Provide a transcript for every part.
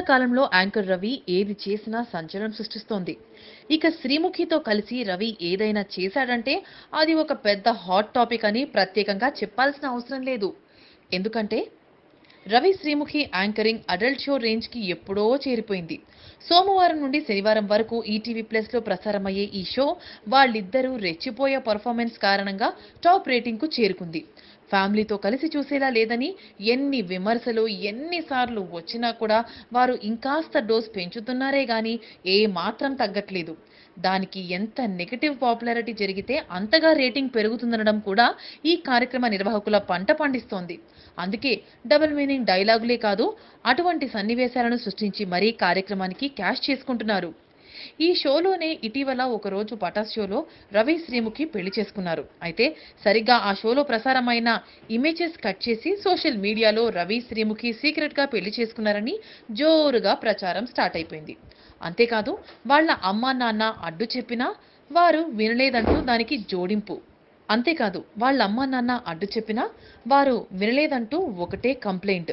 కాలంలో యాంకర్ రవి ఏది చేసినా సంచలనం సృష్టిస్తోంది. ఇక శ్రీముఖితో కలిసి రవి ఏదైనా చేశాడంటే అది ఒక పెద్ద హాట్ టాపిక్ అని ప్రత్యేకంగా చెప్పాల్సిన అవసరం లేదు. ఎందుకంటే Ravi Sreemukhi anchoring adult show రేంజ్కి ఎప్పుడో చేరిపోయింది. సోమవారం నుండి శనివారం వరకు ఈటీవీ ప్లస్లో ప్రసారమయ్యే ఈ షో వాళ్ళిద్దరూ రెచ్చిపోయే పర్ఫార్మెన్స్ కారణంగా టాప్ రేటింగ్కు చేరుకుంది. ఫ్యామిలీతో కలిసి చూసేలా లేదని ఎన్ని విమర్శలు ఎన్నిసార్లు వచ్చినా కూడా వారు ఇంకాస్త డోస్ పెంచుతున్నారే గాని ఏ మాత్రం తగ్గట్లేదు. దానికి ఎంత నెగటివ్ పాపులారిటీ జరిగితే అంతగా రేటింగ్ పెరుగుతుందనడం కూడా ఈ కార్యక్రమ నిర్వాహకుల పంట పండిస్తోంది. అందుకే డబుల్ మీనింగ్ డైలాగులే కాదు అటువంటి సన్నివేశాలను సృష్టించి మరీ కార్యక్రమానికి క్యాష్ చేసుకుంటున్నారు. ఈ షోలోనే ఇటీవల ఒక రోజు పటాస్ షోలో రవి శ్రీముఖి పెళ్ళి చేసుకున్నారు. అయితే సరిగ్గా ఆ షోలో ప్రసారమైన ఇమేజెస్ కట్ చేసి సోషల్ మీడియాలో రవి శ్రీముఖి సీక్రెట్గా పెళ్ళి చేసుకున్నారని జోరుగా ప్రచారం స్టార్ట్ అయిపోయింది. అంతేకాదు వాళ్ళ అమ్మా నాన్న అడ్డు చెప్పినా వారు వినలేదంటూ దానికి జోడింపు. అంతేకాదు వాళ్ళ అమ్మా నాన్న అడ్డు చెప్పినా వారు వినలేదంటూ ఒకటే కంప్లైంట్.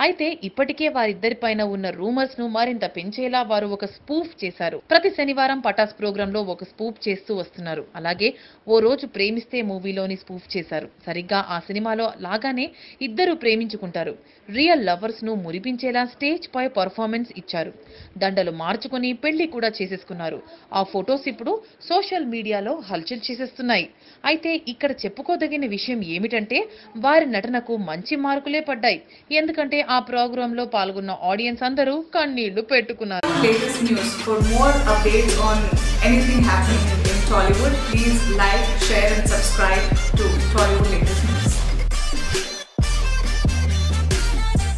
అయితే ఇప్పటికే వారిద్దరిపైన ఉన్న రూమర్స్ను మరింత పెంచేలా వారు ఒక స్పూఫ్ చేశారు. ప్రతి శనివారం పటాస్ ప్రోగ్రామ్లో ఒక స్పూఫ్ చేస్తూ వస్తున్నారు. అలాగే ఓ రోజు ప్రేమిస్తే మూవీలోని స్పూఫ్ చేశారు. సరిగ్గా ఆ సినిమాలో లాగానే ఇద్దరు ప్రేమించుకుంటారు. రియల్ లవర్స్ను మురిపించేలా స్టేజ్ పై పర్ఫార్మెన్స్ ఇచ్చారు. దండలు మార్చుకుని పెళ్ళి కూడా చేసేసుకున్నారు. ఆ ఫొటోస్ ఇప్పుడు సోషల్ మీడియాలో హల్చల్ చేసేస్తున్నాయి. అయితే ఇక్కడ చెప్పుకోదగిన విషయం ఏమిటంటే వారి నటనకు మంచి మార్కులే పడ్డాయి. ఎందుకంటే ఆ ప్రోగ్రామ్లో పాల్గొన్న ఆడియన్స్ అందరూ కన్నీళ్ళు పెట్టుకున్నారు. Anything happening in Tollywood share and subscribe